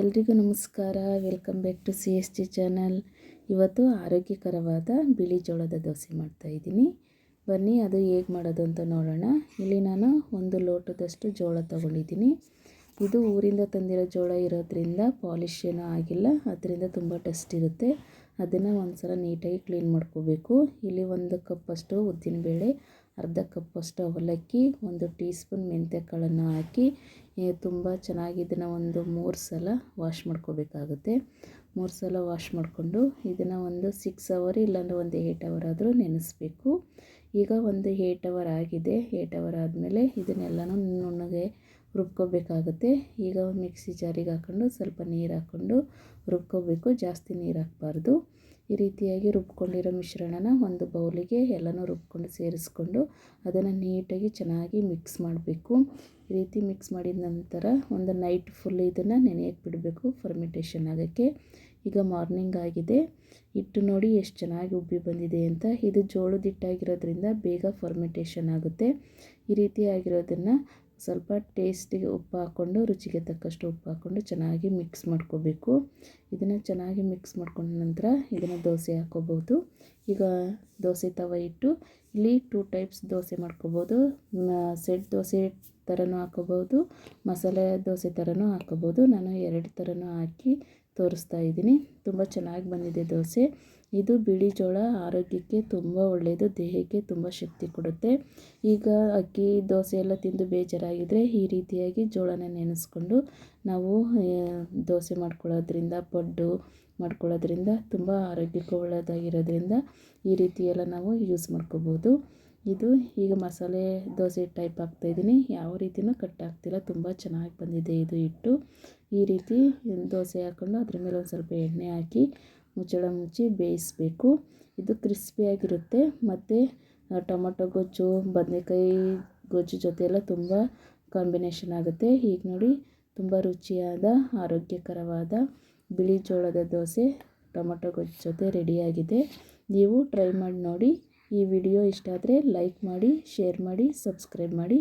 ಎಲ್ರಿಗೂ ನಮಸ್ಕಾರ. Welcome back to C S T channel ಇವತ್ತು ಆರೋಗ್ಯಕರವಾದ ಬಿಳಿ ಜೋಳದ ದೋಸೆ ಮಾಡ್ತಾಯಿದ್ದೀನಿ ಬನ್ನಿ, ಅದು ಹೇಗೆ ಮಾಡೋದು ಅಂತ ನೋಡೋಣ. ಇಲ್ಲಿ ನಾನು ಒಂದು ಲೋಟದಷ್ಟು ಜೋಳ ತೊಗೊಂಡಿದ್ದೀನಿ. ಇದು ಊರಿಂದ ತಂದಿರೋ ಜೋಳ ಇರೋದ್ರಿಂದ ಪಾಲಿಶ್ ಏನೂ ಆಗಿಲ್ಲ. ಅದರಿಂದ ತುಂಬ ಟೆಸ್ಟ್ ಇರುತ್ತೆ. ಅದನ್ನು ಒಂದು ಸಲ ನೀಟಾಗಿ ಕ್ಲೀನ್ ಮಾಡ್ಕೋಬೇಕು. ಇಲ್ಲಿ ಒಂದು ಕಪ್ಪಷ್ಟು ಉದ್ದಿನಬೇಳೆ, ಅರ್ಧ ಕಪ್ಪಷ್ಟು ಅವಲಕ್ಕಿ, ಒಂದು ಟೀ ಸ್ಪೂನ್ ಮೆಂತ್ಯ ಕಾಳನ್ನು ಹಾಕಿ ತುಂಬ ಚೆನ್ನಾಗಿ ಇದನ್ನು ಒಂದು ಮೂರು ಸಲ ವಾಶ್ ಮಾಡ್ಕೋಬೇಕಾಗುತ್ತೆ. ಮೂರು ಸಲ ವಾಶ್ ಮಾಡಿಕೊಂಡು ಇದನ್ನು ಒಂದು ಸಿಕ್ಸ್ ಅವರ್ ಇಲ್ಲಾಂದರೆ ಒಂದು ಏಯ್ಟ್ ಅವರ್ ಆದರೂ ನೆನೆಸ್ಬೇಕು. ಈಗ ಒಂದು ಏಯ್ಟ್ ಅವರ್ ಆಗಿದೆ. ಏಯ್ಟ್ ಅವರ್ ಆದಮೇಲೆ ಇದನ್ನೆಲ್ಲನೂ ನುಣ್ಣಗೆ ರುಬ್ಕೋಬೇಕಾಗುತ್ತೆ. ಈಗ ಮಿಕ್ಸಿ ಜಾರಿಗೆ ಹಾಕ್ಕೊಂಡು ಸ್ವಲ್ಪ ನೀರು ಹಾಕ್ಕೊಂಡು ರುಬ್ಕೋಬೇಕು. ಜಾಸ್ತಿ ನೀರು ಹಾಕ್ಬಾರ್ದು. ಈ ರೀತಿಯಾಗಿ ರುಬ್ಕೊಂಡಿರೋ ಮಿಶ್ರಣನ ಒಂದು ಬೌಲಿಗೆ ಎಲ್ಲನೂ ರುಬ್ಕೊಂಡು ಸೇರಿಸ್ಕೊಂಡು ಅದನ್ನು ನೀಟಾಗಿ ಚೆನ್ನಾಗಿ ಮಿಕ್ಸ್ ಮಾಡಬೇಕು. ಈ ರೀತಿ ಮಿಕ್ಸ್ ಮಾಡಿದ ನಂತರ ಒಂದು ನೈಟ್ ಫುಲ್ ಇದನ್ನು ನೆನೆಯಕ್ಕೆ ಬಿಡಬೇಕು ಫರ್ಮಿಟೇಷನ್ ಆಗೋಕ್ಕೆ. ಈಗ ಮಾರ್ನಿಂಗ್ ಆಗಿದೆ. ಹಿಟ್ಟು ನೋಡಿ ಎಷ್ಟು ಚೆನ್ನಾಗಿ ಉಬ್ಬಿ ಬಂದಿದೆ ಅಂತ. ಇದು ಜೋಳದ ಹಿಟ್ಟಾಗಿರೋದ್ರಿಂದ ಬೇಗ ಫರ್ಮಿಟೇಷನ್ ಆಗುತ್ತೆ. ಈ ರೀತಿ ಆಗಿರೋದನ್ನು ಸ್ವಲ್ಪ ಟೇಸ್ಟಿಗೆ ಉಪ್ಪು ಹಾಕ್ಕೊಂಡು ರುಚಿಗೆ ತಕ್ಕಷ್ಟು ಉಪ್ಪು ಹಾಕ್ಕೊಂಡು ಚೆನ್ನಾಗಿ ಮಿಕ್ಸ್ ಮಾಡ್ಕೋಬೇಕು. ಇದನ್ನು ಚೆನ್ನಾಗಿ ಮಿಕ್ಸ್ ಮಾಡ್ಕೊಂಡ ನಂತರ ಇದನ್ನು ದೋಸೆ ಹಾಕ್ಕೋಬೋದು ಈಗ ದೋಸೆ ತವ ಇಟ್ಟು, ಇಲ್ಲಿ ಟೂ ಟೈಪ್ಸ್ ದೋಸೆ ಮಾಡ್ಕೋಬೋದು ಸೆಟ್ ದೋಸೆ ಥರನೂ ಹಾಕೋಬೋದು ಮಸಾಲೆ ದೋಸೆ ಥರನೂ ಹಾಕೋಬೋದು ನಾನು ಎರಡು ಥರನೂ ಹಾಕಿ ತೋರಿಸ್ತಾ ಇದ್ದೀನಿ. ತುಂಬ ಚೆನ್ನಾಗಿ ಬಂದಿದೆ ದೋಸೆ. ಇದು ಬಿಳಿ ಜೋಳ ಆರೋಗ್ಯಕ್ಕೆ ತುಂಬ ಒಳ್ಳೆಯದು, ದೇಹಕ್ಕೆ ತುಂಬ ಶಕ್ತಿ ಕೊಡುತ್ತೆ. ಈಗ ಅಕ್ಕಿ, ದೋಸೆ ಎಲ್ಲ ತಿಂದು ಬೇಜಾರಾಗಿದ್ದರೆ ಈ ರೀತಿಯಾಗಿ ಜೋಳನ ನೆನೆಸ್ಕೊಂಡು ನಾವು ದೋಸೆ ಮಾಡ್ಕೊಳ್ಳೋದ್ರಿಂದ, ಪಡ್ಡು ಮಾಡ್ಕೊಳ್ಳೋದ್ರಿಂದ ತುಂಬ ಆರೋಗ್ಯಕ್ಕೂ ಒಳ್ಳೆಯದಾಗಿರೋದ್ರಿಂದ ಈ ರೀತಿಯೆಲ್ಲ ನಾವು ಯೂಸ್ ಮಾಡ್ಕೋಬೋದು. ಇದು ಈಗ ಮಸಾಲೆ ದೋಸೆ ಟೈಪ್ ಹಾಕ್ತಾಯಿದ್ದೀನಿ ಯಾವ ರೀತಿಯೂ ಕಟ್ ಆಗ್ತಿಲ್ಲ, ತುಂಬ ಚೆನ್ನಾಗಿ ಬಂದಿದೆ ಇದು ಹಿಟ್ಟು. ಈ ರೀತಿ ದೋಸೆ ಹಾಕ್ಕೊಂಡು ಅದ್ರ ಮೇಲೆ ಒಂದು ಸ್ವಲ್ಪ ಎಣ್ಣೆ ಹಾಕಿ ಮುಚ್ಚಳ ಮುಚ್ಚಿ ಬೇಯಿಸಬೇಕು. ಇದು ಕ್ರಿಸ್ಪಿಯಾಗಿರುತ್ತೆ ಮತ್ತು ಟೊಮೊಟೊ, ಗೊಜ್ಜು, ಬದನೆಕಾಯಿ, ಗೊಜ್ಜು ಜೊತೆ ಎಲ್ಲ ತುಂಬ ಕಾಂಬಿನೇಷನ್ ಆಗುತ್ತೆ. ಈಗ ನೋಡಿ, ತುಂಬ ರುಚಿಯಾದ, ಆರೋಗ್ಯಕರವಾದ ಬಿಳಿ ಜೋಳದ ದೋಸೆ, ಟೊಮೊಟೊ, ಗೊಜ್ಜು ಜೊತೆ ರೆಡಿಯಾಗಿದೆ ನೀವು ಟ್ರೈ ಮಾಡಿ ನೋಡಿ. ಈ ವಿಡಿಯೋ ಇಷ್ಟ ಆದರೆ ಲೈಕ್ ಮಾಡಿ ಶೇರ್ ಮಾಡಿ ಸಬ್ಸ್ಕ್ರೈಬ್ ಮಾಡಿ.